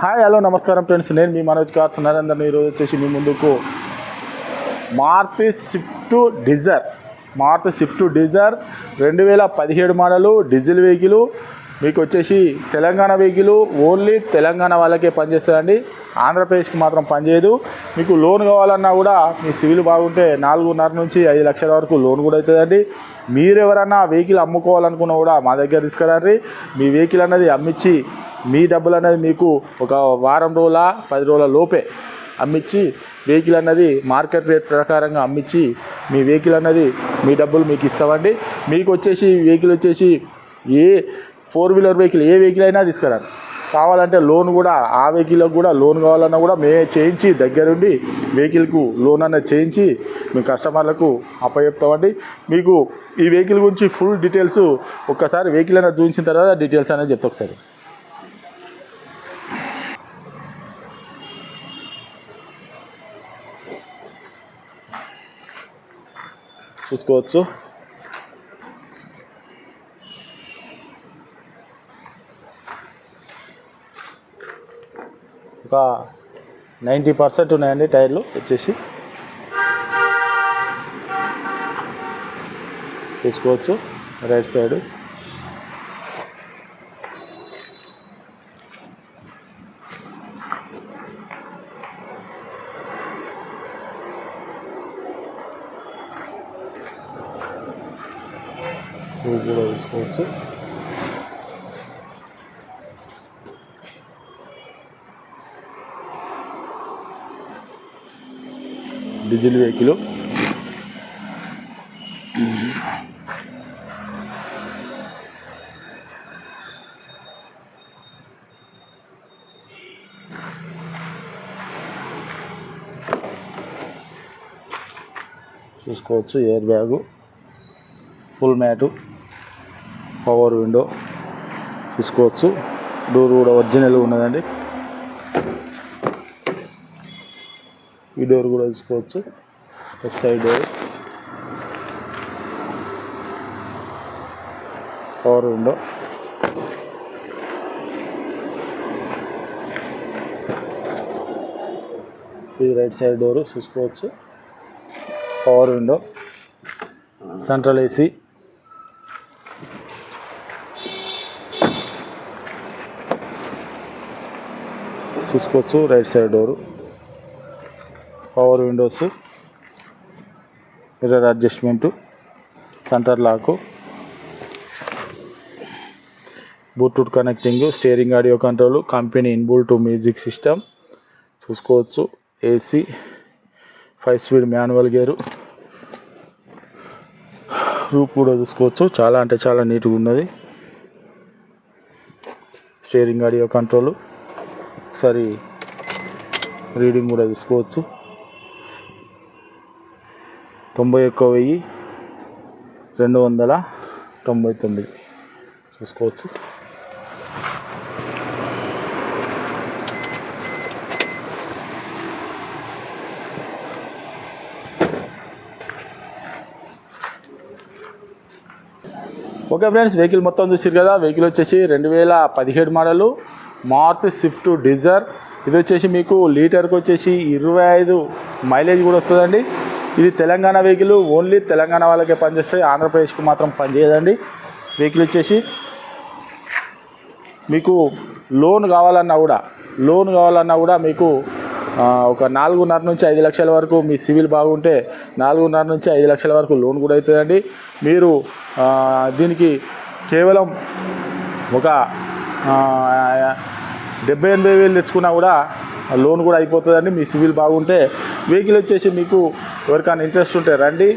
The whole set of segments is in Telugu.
హాయ్ హలో నమస్కారం ఫ్రెండ్స్. నేను మీ మనోజ్ కార్స్ నరేందర్ ఈరోజు వచ్చేసి మీ ముందుకు Maruti Swift Dzire. Maruti Swift Dzire రెండు వేల పదిహేడు మోడలు డీజిల్ వెహికల్. మీకు వచ్చేసి తెలంగాణ వెహికల్ ఓన్లీ తెలంగాణ వాళ్ళకే పనిచేస్తుందండి ఆంధ్రప్రదేశ్కి మాత్రం పనిచేయదు. మీకు లోన్ కావాలన్నా కూడా మీ సివిల్ బాగుంటే నాలుగున్నర నుంచి ఐదు లక్షల వరకు లోన్ కూడా అవుతుందండి. మీరు ఎవరన్నా వెహికల్ అమ్ముకోవాలనుకున్నా కూడా మా దగ్గర తీసుకురండి. మీ వెహికల్ అన్నది అమ్మించి మీ డబ్బులు అనేది మీకు ఒక వారం రోజుల పది రోజుల లోపే అమ్మించి వెహికల్ అన్నది మార్కెట్ రేట్ ప్రకారంగా అమ్మించి మీ వెహికల్ అన్నది మీ డబ్బులు మీకు ఇస్తామండి. మీకు వచ్చేసి వెహికల్ వచ్చేసి ఏ ఫోర్ వీలర్ వెహికల్ ఏ వెహికల్ అయినా తీసుకురండి. కావాలంటే లోన్ కూడా ఆ వెహికల్కి కూడా లోన్ కావాలన్నా కూడా మేమే చేయించి దగ్గరుండి వెహికల్కు లోన్ అనేది చేయించి మీ కస్టమర్లకు అప్పచెప్తామండి. మీకు ఈ వెహికల్ గురించి ఫుల్ డీటెయిల్స్ ఒక్కసారి వెహికల్ అనేది చూపించిన తర్వాత డీటెయిల్స్ అనేది చెప్తా ఒకసారి. చూసుకోవచ్చు. ఒక నైంటీ పర్సెంట్ ఉన్నాయండి టైర్లు వచ్చేసి. చూసుకోవచ్చు. Right side. ఇవి కూడా చూసుకోవచ్చు డీజిల్ వెహికల్. చూసుకోవచ్చు air bag. Full mat. Power window చూసుకోవచ్చు డోర్ కూడా ఒరిజినల్ ఉన్నదండి. ఈ డోర్ కూడా చూసుకోవచ్చు left side door. Power window. ఇది రైట్ సైడ్ డోర్ చూసుకోవచ్చు పవర్ విండో. Central AC. చూసుకోవచ్చు right side door power windows mirror adjustment center lock Bluetooth connecting steering audio control company inbuilt music system చూసుకోవచ్చు AC five speed manual gear roof కూడా చూసుకోవచ్చు చాలా అంటే చాలా నీట్గా ఉన్నది. స్టీరింగ్ ఆడియో కంట్రోల్ ఒకసారి రీడింగ్ కూడా చూసుకోవచ్చు తొంభై ఒక్క వెయ్యి రెండు వందల తొంభై తొమ్మిది చూసుకోవచ్చు. ఓకే ఫ్రెండ్స్ వెహికల్ మొత్తం చూసారు కదా? వెహికల్ వచ్చేసి రెండు వేల పదిహేడు మోడలు. మారుతి స్విఫ్ట్ డిజర్. ఇది వచ్చేసి మీకు లీటర్కి వచ్చేసి ఇరవై ఐదు మైలేజ్ కూడా వస్తుందండి. ఇది తెలంగాణ వెహికల్ ఓన్లీ తెలంగాణ వాళ్ళకే పనిచేస్తాయి. ఆంధ్రప్రదేశ్కి మాత్రం పనిచేయదండి. వెహికల్ వచ్చేసి మీకు లోన్ కావాలన్నా కూడా లోన్ కావాలన్నా కూడా మీకు ఒక నాలుగున్నర నుంచి ఐదు లక్షల వరకు మీ సివిల్ బాగుంటే నాలుగున్నర నుంచి ఐదు లక్షల వరకు లోన్ కూడా అవుతుందండి. మీరు దీనికి కేవలం ఒక డెబ్బై ఎనభై వేలు తెచ్చుకున్నా కూడా లోన్ కూడా అయిపోతుందండి. మీ సివిల్ బాగుంటే వెహికల్ వచ్చేసి మీకు ఎవరికైనా ఇంట్రెస్ట్ ఉంటే రండి.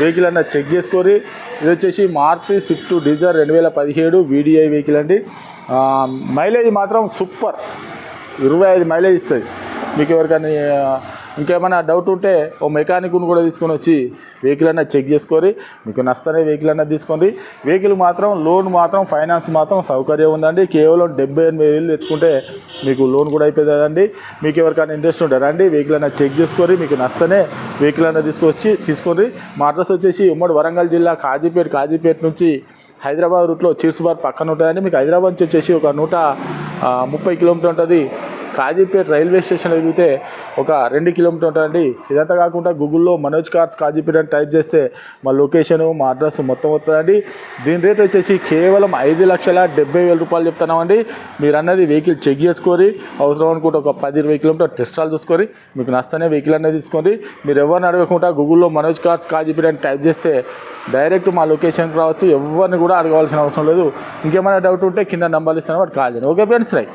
వెహికల్ అన్న చెక్ చేసుకోరి. ఇది వచ్చేసి మార్చి స్విఫ్ట్ డిజర్ రెండు వేల పదిహేడు వీడిఐ వెహికల్ అండి. మైలేజ్ మాత్రం సూపర్. ఇరవై ఐదు మైలేజ్ ఇస్తుంది మీకు ఎవరికైనా ఇంకేమైనా డౌట్ ఉంటే ఓ మెకానిక్ను కూడా తీసుకొని వచ్చి వెహికల్ అన్న చెక్ చేసుకొని మీకు నచ్చనే వెహికల్ అన్న తీసుకోండి. వెహికల్ మాత్రం లోన్ మాత్రం ఫైనాన్స్ మాత్రం సౌకర్యం ఉందండి. కేవలం డెబ్బై ఎనభై వేలు తెచ్చుకుంటే మీకు లోన్ కూడా అయిపోతుందండి. మీకు ఎవరికైనా ఇంట్రెస్ట్ ఉంటే రండి వెహికల్ అన్న చెక్ చేసుకొని మీకు నచ్చనే వెహికల్ అన్న తీసుకొచ్చి తీసుకోండి. మా అడ్రస్ వచ్చేసి ఉమ్మడి వరంగల్ జిల్లా కాజీపేట కాజీపేట నుంచి హైదరాబాద్ రూట్లో చీర్సుబాద్ పక్కన ఉంటుందండి. మీకు హైదరాబాద్ నుంచి వచ్చేసి ఒక నూట ముప్పై కిలోమీటర్ ఉంటుంది. కాజీపేట రైల్వే స్టేషన్ ఎదిగితే ఒక రెండు కిలోమీటర్ ఉంటుందండి. ఇదంతా కాకుండా గూగుల్లో మనోజ్ కార్స్ కాజీపేట అని టైప్ చేస్తే మా లొకేషను మా అడ్రస్ మొత్తం వస్తుందండి. దీని రేట్ వచ్చేసి కేవలం ఐదు లక్షల డెబ్బై వేల రూపాయలు చెప్తున్నామండి. మీరు అన్నది వెహికల్ చెక్ చేసుకొని అవసరం అనుకుంటే ఒక పది ఇరవై కిలోమీటర్ టెస్టాలు చూసుకొని మీకు నచ్చనే వెహికల్ అనేది తీసుకోండి. మీరు ఎవరిని అడగకుండా గూగుల్లో మనోజ్ కార్స్ కాజీపేట అని టైప్ చేస్తే డైరెక్ట్ మా లొకేషన్కి రావచ్చు. ఎవరిని కూడా అడగవలసిన అవసరం లేదు. ఇంకేమైనా డౌట్ ఉంటే కింద నెంబర్లు ఇస్తాను. వాడు కాల్ చేయండి. Okay friends right